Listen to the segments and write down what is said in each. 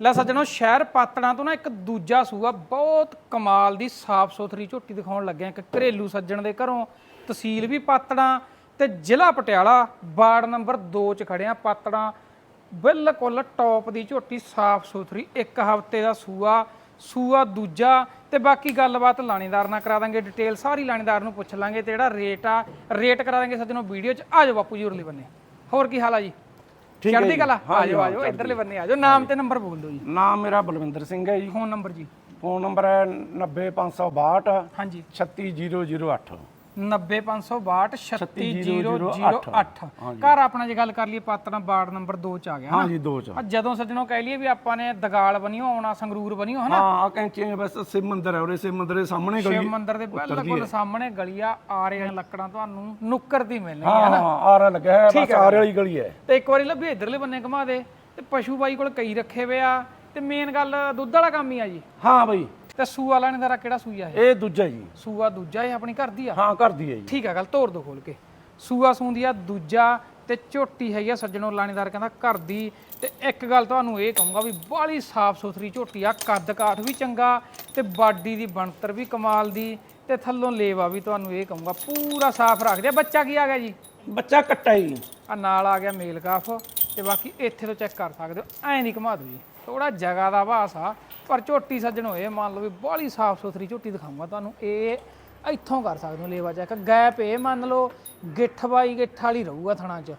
ਲੈ ਸੱਜਣੋ, ਸ਼ਹਿਰ ਪਾਤੜਾਂ ਤੋਂ ਨਾ ਇੱਕ ਦੂਜਾ ਸੂਆ ਬਹੁਤ ਕਮਾਲ ਦੀ ਸਾਫ਼ ਸੁਥਰੀ ਝੋਟੀ ਦਿਖਾਉਣ ਲੱਗਿਆ। ਇੱਕ ਘਰੇਲੂ ਸੱਜਣ ਦੇ ਘਰੋਂ ਤਹਿਸੀਲ ਵੀ ਪਾਤੜਾਂ ਤੇ ਜ਼ਿਲ੍ਹਾ ਪਟਿਆਲਾ, ਵਾਰਡ ਨੰਬਰ 2 ਚ ਖੜਿਆ ਪਾਤੜਾਂ। ਬਿਲਕੁਲ ਟੌਪ ਦੀ ਝੋਟੀ, ਸਾਫ਼ ਸੁਥਰੀ, ਇੱਕ ਹਫ਼ਤੇ ਦਾ ਸੂਆ ਸੂਆ ਦੂਜਾ ਤੇ ਬਾਕੀ ਗੱਲਬਾਤ ਲਾਣੇਦਾਰ ਨਾਲ ਕਰਾ ਦਾਂਗੇ, ਡਿਟੇਲ ਸਾਰੀ ਲਾਣੇਦਾਰ ਨੂੰ ਪੁੱਛ ਲਾਂਗੇ ਤੇ ਜਿਹੜਾ ਰੇਟ ਆ, ਰੇਟ ਕਰਾ ਦਾਂਗੇ ਸੱਜਣੋ ਵੀਡੀਓ ਚ। ਆ ਜਾਓ ਬਾਪੂ ਜੀ, ਉਰਲੇ ਬੰਨੇ। ਹੋਰ ਕੀ ਹਾਲ ਆ ਜੀ? ਠੀਕ ਹੈ ਚੜ੍ਹਦੀ। ਕਲਾ? ਆ ਜਾਓ ਆ ਜਾਓ ਇਧਰਲੇ ਬੰਨੇ ਆ ਜਾਓ ਨਾਮ ਤੇ ਨੰਬਰ ਬੋਲ ਦਿਓ ਜੀ। ਨਾਮ ਮੇਰਾ ਬਲਵਿੰਦਰ ਸਿੰਘ ਹੈ ਜੀ। ਫੋਨ ਨੰਬਰ ਜੀ। ਫੋਨ ਨੰਬਰ ਹੈ 90562 ਹਾਂਜੀ। 36008 90562 36008 ਹਾਂਜੀ। ਘਰ ਆਪਣਾ ਜੇ ਗੱਲ ਕਰ ਲਈਏ ਪਾਤਣਾ ਨੰਬਰ 2 ਚ ਆ ਗਿਆ ਹਾਂ ਜੀ ਦੋ ਚ ਆ। ਜਦੋਂ ਸੱਜਣੋਂ ਕਹਿ ਲਈਏ ਵੀ ਆਪਾਂ ਨੇ ਦਗਾਲ ਬਣੀਓ ਆਉਣਾ ਸੰਗਰੂਰ ਬਣੀਓ ਹਨਾ? ਹਾਂ ਆ ਕੈਂਚੀਆਂ ਬਸ ਸ਼ਿਵ ਮੰਦਿਰ ਹੈ ਉਰੇ ਸ਼ਿਵ ਮੰਦਿਰ ਦੇ ਸਾਹਮਣੇ ਸ਼ਿਵ ਗਲੀ ਮੰਦਿਰ ਦੇ ਬਿਲਕੁਲ ਸਾਹਮਣੇ ਗਲੀ ਆ ਆ ਰਹੇ ਲੱਕੜਾਂ ਤੁਹਾਨੂੰ ਨੁੱਕਰ ਦੀ ਮਿਲਣੀ ਹਾਂ ਹਾਂ ਆਰਾ ਲੱਗਿਆ ਹੈ ਬਸ ਆਰੇ ਵਾਲੀ ਗਲੀ ਹੈ। ਤੇ ਇੱਕ ਵਾਰੀ ਲੱਭੇ ਇਧਰਲੇ ਬੰਨੇ ਘੁਮਾ ਦੇ ਤੇ ਪਸ਼ੂ ਬਾਈ ਕੋਲ ਕਈ ਰੱਖੇ ਵੇ ਆ ਤੇ ਮੇਨ ਗੱਲ ਦੁੱਧ ਵਾਲਾ ਕੰਮ ਹੀ ਆ ਜੀ। ਹਾਂ ਬਈ। ਤੇ ਸੂਆ ਲੈਣੇ ਦਾ ਕਿਹੜਾ ਸੂਆ ਇਹ? ਇਹ ਦੂਜਾ ਜੀ ਸੂਆ ਦੂਜਾ ਇਹ ਆਪਣੀ ਘਰ ਦੀ ਆ? ਹਾਂ ਕਰਦੀ ਹੈ ਜੀ। ਠੀਕ ਆ ਗੱਲ ਤੋੜ ਦੋ ਖੋਲ ਕੇ। ਸੂਆ ਸੂੰਦੀ ਆ ਦੂਜਾ ਤੇ ਝੋਟੀ ਹੈਗੀ ਆ ਸੱਜਣੋ ਲਾਣੇਦਾਰ ਕਹਿੰਦਾ ਘਰ ਦੀ। ਤੇ ਇੱਕ ਗੱਲ ਤੁਹਾਨੂੰ ਇਹ ਕਹੂੰਗਾ ਵੀ ਬਾਹਲੀ ਸਾਫ਼ ਸੁਥਰੀ ਝੋਟੀ ਆ ਕੱਦ ਕਾਠ ਵੀ ਚੰਗਾ ਤੇ ਬਾਡੀ ਦੀ ਬਣਤਰ ਵੀ ਕਮਾਲ ਦੀ ਤੇ ਥੱਲੋਂ ਲੇਵਾ ਵੀ ਤੁਹਾਨੂੰ ਇਹ ਕਹੂੰਗਾ ਪੂਰਾ ਸਾਫ਼ ਰੱਖਦੇ ਆ ਬੱਚਾ ਕੀ ਆ ਗਿਆ ਜੀ? ਬੱਚਾ ਕੱਟਾ ਜੀ ਆ ਨਾਲ ਆ ਗਿਆ ਮੇਲ ਕਾਫ ਤੇ ਬਾਕੀ ਇੱਥੇ ਤੋਂ ਚੈੱਕ ਕਰ ਸਕਦੇ ਹੋ ਐਂ ਨਹੀਂ ਘੁਮਾ ਦਿਓ ਜੀ। ਥੋੜਾ ਜਗ੍ਹਾ ਦਾ ਵਾਸ ਆ। ਪਰ ਝੋਟੀ ਸੱਜਣੋ ਇਹ ਮੰਨ ਲਓ ਵੀ ਬਾਹਲੀ ਸਾਫ਼ ਸੁਥਰੀ ਝੋਟੀ ਦਿਖਾਉਂਗਾ ਤੁਹਾਨੂੰ ਇਹ ਇੱਥੋਂ ਕਰ ਸਕਦੇ ਹੋ ਲੇਵਾ ਚੈੱਕ। ਗੈਪ ਇਹ ਮੰਨ ਲਓ ਗਿੱਠ ਬਾਈ ਗਿੱਠ ਵਾਲੀ ਰਹੂਗਾ ਥਣਾ 'ਚ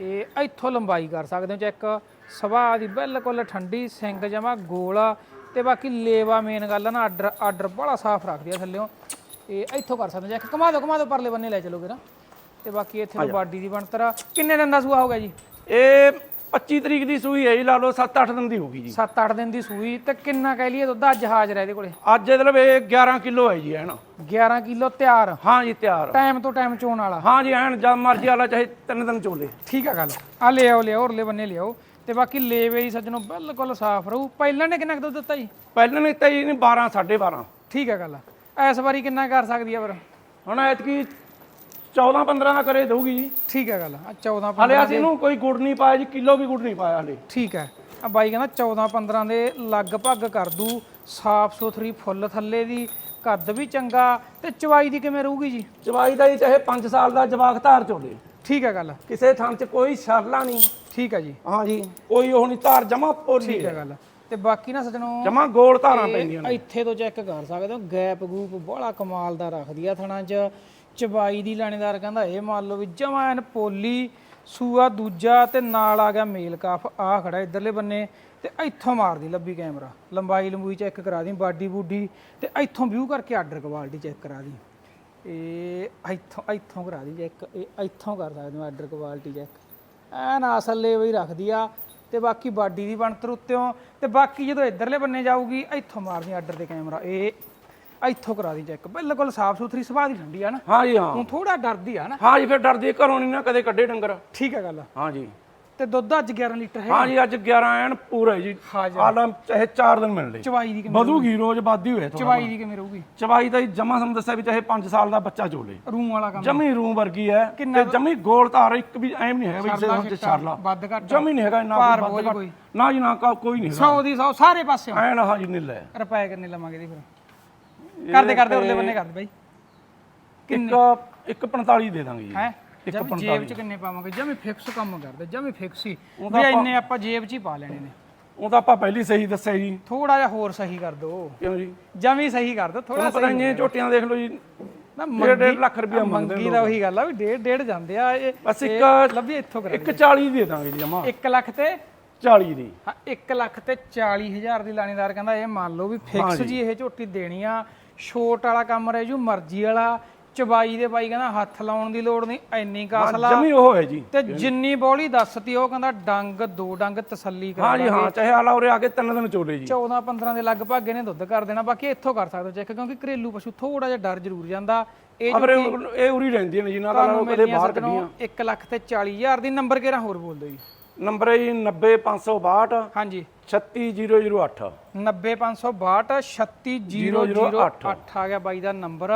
ਇਹ ਇੱਥੋਂ ਲੰਬਾਈ ਕਰ ਸਕਦੇ ਹੋ ਚੈੱਕ। ਸੁਭਾਅ ਦੀ ਬਿਲਕੁਲ ਠੰਡੀ ਸਿੰਗ ਜਮਾ ਗੋਲ ਤੇ ਬਾਕੀ ਲੇਵਾ ਮੇਨ ਗੱਲ ਨਾ ਆਰਡਰ ਆਰਡਰ ਬੜਾ ਸਾਫ਼ ਰੱਖਦੀ ਆ ਥੱਲਿਓਂ ਇਹ ਇੱਥੋਂ ਕਰ ਸਕਦੇ ਹੋ ਚੈੱਕ। ਘੁਮਾ ਦਿਓ ਘੁਮਾ ਦਿਓ ਪਰਲੇ ਬੰਨੇ ਲੈ ਚਲੋਗੇ ਨਾ ਤੇ ਬਾਕੀ ਇੱਥੇ ਬਾਡੀ ਦੀ ਬਣਤਰ ਆ। ਕਿੰਨੇ ਦਿਨ ਦਾ ਸੂਆ ਹੋ ਗਿਆ ਜੀ? ਇਹ 25 ਤਰੀਕ ਦੀ ਸੂਈ ਹੈ ਜੀ ਲਾ ਲਓ 7-8 ਦਿਨ ਦੀ ਹੋਗੀ ਜੀ। 7-8 ਦਿਨ ਦੀ ਸੂਈ ਤੇ ਕਿੰਨਾ ਕਹਿ ਲਈਏ ਦੁੱਧ ਅੱਜ ਹਾਜ਼ਰ ਹੈ ਇਹਦੇ ਕੋਲੇ? ਅੱਜ ਇਹਦੇ ਲਵੇ 11 ਕਿਲੋ ਹੈ ਜੀ ਐਨ। 11 ਕਿਲੋ ਤਿਆਰ। ਹਾਂ ਜੀ ਤਿਆਰ। ਟਾਈਮ ਤੋਂ ਟਾਈਮ ਚੋਣ ਵਾਲਾ। ਹਾਂ ਜੀ ਐਨ ਜਦ ਮਰਜ਼ੀ ਵਾਲਾ ਚਾਹੇ ਤਿੰਨ ਦਿਨ ਚੋਲੇ। ਠੀਕ ਆ ਗੱਲ। ਆ ਲਿਆਓ ਲਿਆਓ ਉਰਲੇ ਬੰਨੇ ਲਿਆਓ ਤੇ ਬਾਕੀ ਲੇਵੇ ਹੀ ਸੱਜਣੋ ਬਿਲਕੁਲ ਸਾਫ਼ ਰਹੂ। ਪਹਿਲਾਂ ਨੇ ਕਿੰਨਾ ਕੁ ਦੁੱਧ ਦਿੱਤਾ ਜੀ? ਪਹਿਲਾਂ ਨੇ ਤਾਂ ਜੀ 12 12.5 ਠੀਕ ਆ ਗੱਲ ਇਸ ਵਾਰੀ ਕਿੰਨਾ ਕਰ ਸਕਦੀ ਆ ਫਿਰ? ਹੁਣ ਐਤਕੀ 14 15 ਦਾ ਕਰੇ ਦਊਗੀ ਜੀ। ਠੀਕ ਆ ਗੱਲ ਆ 14 ਹਲੇ 15 ਅਸੀਂ ਇਹਨੂੰ ਕੋਈ ਗੁੜ ਨਹੀਂ ਪਾਇਆ ਜੀ ਕਿਲੋ ਵੀ ਗੁੜ ਨਹੀਂ ਪਾਇਆ ਹਲੇ। ਠੀਕ ਹੈ ਆ ਬਾਈ ਕਹਿੰਦਾ 14 15 ਦੇ ਲਗਭਗ ਕਰ ਦੂ ਸਾਫ਼ ਸੁਥਰੀ ਫੁੱਲ ਥੱਲੇ ਦੀ ਕੱਦ ਵੀ ਚੰਗਾ ਤੇ ਚਵਾਈ ਦੀ ਕਿਵੇਂ ਰਹੂਗੀ ਜੀ? ਚਵਾਈ ਦਾ ਜੀ ਚਾਹੇ 5 ਸਾਲ ਦਾ ਜਵਾਕ ਧਾਰ ਚੋਲੇ ਠੀਕ ਹੈ ਗੱਲ। ਕਿਸੇ ਥਾਂ 'ਚ ਕੋਈ ਸ਼ਰਲਾ ਨਹੀਂ। ਠੀਕ ਹੈ ਜੀ। ਹਾਂ ਜੀ। ਕੋਈ ਉਹ ਨਹੀਂ ਧਾਰ ਜਮਾ ਪੋਲੀ ਠੀਕ ਹੈ ਗੱਲ। ਤੇ ਬਾਕੀ ਨਾ ਸੱਜਣੋ ਜਮਾ ਗੋਲ ਧਾਰਾਂ ਪੈਂਦੀਆਂ ਨੇ। ਇੱਥੇ ਤੋਂ ਚੈੱਕ ਕਰ ਸਕਦੇ ਹੋ ਗੈਪ ਗੂਪ ਬੜਾ ਕਮਾਲ ਦਾ ਰੱਖਦੀ ਆ ਥਣਾ 'ਚ। ਚਬਾਈ ਦੀ ਲਾਣੇਦਾਰ ਕਹਿੰਦਾ, ਇਹ ਮੰਨ ਲਓ ਵੀ ਜਮਾਂ ਐਨ ਪੋਲੀ, ਸੂਆ ਦੂਜਾ ਤੇ ਨਾਲ ਆ ਗਿਆ ਮੇਲ ਕਾਫ ਆ ਖੜਾ ਇਧਰਲੇ ਬੰਨੇ ਤੇ ਇੱਥੋਂ ਮਾਰਦੀ ਲੱਭੀ ਕੈਮਰਾ। ਲੰਬਾਈ ਲੰਬੂਈ ਚੈੱਕ ਕਰਾ ਦੀ, ਬਾਡੀ ਬੂਡੀ ਤੇ ਇੱਥੋਂ ਵਿਊ ਕਰਕੇ ਆਰਡਰ ਕੁਆਲਿਟੀ ਚੈੱਕ ਕਰਾ ਦੀ। ਇਹ ਇੱਥੋਂ ਇੱਥੋਂ ਕਰਾ ਦੀ ਚੈੱਕ ਇਹ ਇੱਥੋਂ ਕਰ ਸਕਦੇ ਹੋ ਆਰਡਰ ਕੁਆਲਿਟੀ ਚੈੱਕ। ਐਨ ਅਸਲ ਲੈਵਲ ਹੀ ਰੱਖਦੀ ਆ ਤੇ ਬਾਕੀ ਬਾਡੀ ਦੀ ਬਣਤਰ ਉੱਤੇੋਂ ਤੇ ਬਾਕੀ ਜਦੋਂ ਇਧਰਲੇ ਬੰਨੇ ਜਾਊਗੀ, ਇੱਥੋਂ ਮਾਰਦੀ ਆਰਡਰ ਤੇ ਕੈਮਰਾ। ਇਹ ਇੱਥੋਂ ਕਰਾ ਦੀ ਚੈੱਕ। ਬਿਲਕੁਲ ਸਾਫ਼ ਸੁਥਰੀ ਸੁਭਾਅ ਦੀ ਠੰਡੀ ਆ ਨਾ। ਹਾਂ ਜੀ ਹਾਂ। ਹੁਣ ਥੋੜਾ ਡਰਦੀ ਆ ਨਾ। ਹਾਂ ਜੀ ਫਿਰ ਡਰਦੀ ਹੈ, ਘਰੋਂ ਨਹੀਂ ਨਾ ਕਦੇ ਕੱਢੇ ਡੰਗਰ। ਠੀਕ ਹੈ ਗੱਲ। ਹਾਂ ਜੀ। ਤੇ ਦੁੱਧ ਅੱਜ 11 ਲੀਟਰ ਹੈ ਹਾਂ ਜੀ ਅੱਜ 11 ਐਨ ਪੂਰਾ ਹੈ ਜੀ। ਹਾਜ਼ਰ ਆਲਮ ਚਾਹੇ 4 ਦਿਨ ਮਿਲ ਲੇ। ਚਵਾਈ ਦੀ ਕਿਵੇਂ ਵਧੂਗੀ ਰੋਜ਼ ਵਾਧੀ ਹੋਏ ਥੋੜਾ ਚਵਾਈ ਦੀ ਕਿਵੇਂ ਰਹੂਗੀ? ਚਵਾਈ ਦਾ ਜਮਾ ਸਾਨੂੰ ਦੱਸਿਆ ਵੀ ਚਾਹੇ 5 ਸਾਲ ਦਾ ਬੱਚਾ ਚੋਲੇ। ਰੂਮ ਵਾਲਾ ਕੰਮ ਜਮੀ ਰੂਮ ਵਰਗੀ ਹੈ ਤੇ ਜਮੀ ਗੋਲ ਧਾਰ ਇੱਕ ਵੀ ਐਮ ਨਹੀਂ ਹੈਗਾ ਵੀ ਇਸੇ ਚਿੱਟਾ, ਛਾਰਲਾ। ਵੱਧ ਘੱਟ। ਜਮੀ ਨਹੀਂ ਹੈਗਾ ਇੰਨਾ ਭਾਰ ਵੱਧ ਬੋਝ ਘੱਟ। ਕੋਈ। ਨਾ ਜੀ ਨਾ ਕਾ- ਕੋਈ ਨਹੀਂ ਹੈਗਾ। 100 ਦੀ 100 ਸਾਰੇ ਪਾਸੇ ਐਨ ਹਾਂ ਜੀ ਨਿੱਲ ਹੈ ਰੁਪਏ ਕਿੰਨੇ ਲਵਾਂਗੇ ਦੀ ਫਿਰ? ਕਰਦੇ ਕਰਦੇ ਉਰਲੇ ਬੰਨੇ ਕਰਦੇ ਬਾਈ। ਇੱਕ ਇੱਕ 45 ਦੇ ਦਾਂਗੇ ਜੀ। ਹੈ? 45 ਜੇਬ ਚ ਕਿੰਨੇ ਪਾਵਾਂਗੇ? ਜਮੇ ਫਿਕਸ ਕੰਮ ਕਰਦੇ ਜਮੇ ਫਿਕਸ ਹੀ। ਵੀ ਇੰਨੇ ਆਪਾਂ ਜੇਬ ਚ ਹੀ ਪਾ ਲੈਣੇ ਨੇ। ਉਹ ਤਾਂ ਆਪਾਂ ਪਹਿਲੀ ਸਹੀ ਦੱਸਿਆ ਜੀ। ਥੋੜਾ ਜਿਹਾ ਹੋਰ ਸਹੀ ਕਰ ਦੋ। ਕਿਉਂ ਜੀ? ਜਮੀ ਸਹੀ ਕਰ ਦੋ ਥੋੜਾ ਤੁਹਾਨੂੰ ਪਤਾ ਇੰਨੀਆਂ ਝੋਟੀਆਂ ਦੇਖ ਲਓ ਜੀ। ਨਾ ਡੇਢ ਲੱਖ ਰੁਪਇਆ ਮੰਗਦੇ ਮੰਗੀ ਦਾ ਉਹੀ ਗੱਲ ਆ ਵੀ ਡੇਢ ਡੇਢ ਜਾਂਦੇ ਆ ਇਹ ਬਸ ਇੱਕ ਲੱਭੀ ਇੱਥੋਂ ਕਰ ਇੱਕ 40 ਦੇ ਦਾਂਗੇ ਜੀ ਜਮਾ। 1 ਲੱਖ ਤੇ 40 ਦੀ। ਹਾਂ 1 ਲੱਖ ਤੇ 40 ਹਜ਼ਾਰ ਦੀ ਲਾਣੇਦਾਰ ਕਹਿੰਦਾ ਇਹ ਮੰਨ ਲਓ ਵੀ ਫਿਕਸ ਜੀ ਇਹ ਝੋਟੀ ਦੇਣੀ ਆ। ਛੋਟ ਵਾਲਾ ਕੰਮ ਰਹਿ ਜੂ ਮਰਜ਼ੀ ਵਾਲਾ। ਚਬਾਈ ਦੇ ਬਾਈ ਕਹਿੰਦਾ ਹੱਥ ਲਾਉਣ ਦੀ ਲੋੜ ਨਹੀਂ ਐਨੀ ਕਾਸਲਾ ਜਮੀ ਉਹ ਹੈ ਜੀ। ਤੇ ਜਿੰਨੀ ਬੋਲੀ ਦੱਸਤੀ ਉਹ ਕਹਿੰਦਾ ਡੰਗ ਦੋ ਡੰਗ ਤਸੱਲੀ ਕਰ ਹਾਂ ਜੀ ਹਾਂ ਚਾਹੇ ਆਲਾ ਉਰੇ ਆ ਕੇ ਤਿੰਨ ਦਿਨ ਚੋਲੇ ਜੀ। 14 15 ਦੇ ਲਗਭਗ ਇਹਨੇ ਦੁੱਧ ਕਰ ਦੇਣਾ ਬਾਕੀ ਇੱਥੋਂ ਕਰ ਸਕਦੇ ਚੈੱਕ ਕਿਉਂਕਿ ਘਰੇਲੂ ਪਸ਼ੂ ਥੋੜਾ ਜਿਹਾ ਡਰ ਜ਼ਰੂਰ ਜਾਂਦਾ। ਇਹ ਇਹ ਉਰੀ ਰਹਿੰਦੀਆਂ ਨੇ ਜੀ ਨਾ ਤਾਂ ਤੁਹਾਨੂੰ ਕਦੇ ਬਾਹਰ ਕੱਢੀਆਂ। 1 ਲੱਖ ਤੇ 40 ਹਜ਼ਾਰ ਦੀ। ਨੰਬਰ ਕਿਹੜਾ ਹੋਰ ਬੋਲ ਦਿਓ ਜੀ? ਨੰਬਰ ਹੈ ਜੀ 90562 ਹਾਂਜੀ। 36008 90562 36008 ਆ ਗਿਆ ਬਾਈ ਦਾ ਨੰਬਰ।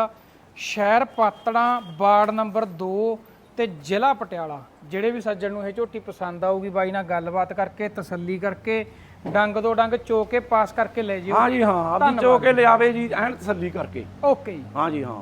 ਸ਼ਹਿਰ ਪਾਤੜਾ ਵਾਰਡ ਨੰਬਰ 2 ਤੇ ਜ਼ਿਲ੍ਹਾ ਪਟਿਆਲਾ। ਜਿਹੜੇ ਵੀ ਸੱਜਣ ਨੂੰ ਇਹ ਝੋਟੀ ਪਸੰਦ ਆਊਗੀ ਬਾਈ ਨਾਲ ਗੱਲਬਾਤ ਕਰਕੇ ਤਸੱਲੀ ਕਰਕੇ ਡੰਗ ਤੋਂ ਡੰਗ ਚੋ ਕੇ ਪਾਸ ਕਰਕੇ ਲੈ ਜਿਓ। ਹਾਂ ਜੀ ਹਾਂ ਆਪਦੀ ਚੋ ਕੇ ਲਿਆਵੇ ਜੀ ਐਨ ਤਸੱਲੀ ਕਰਕੇ। ਓਕੇ ਜੀ। ਹਾਂ ਜੀ ਹਾਂ।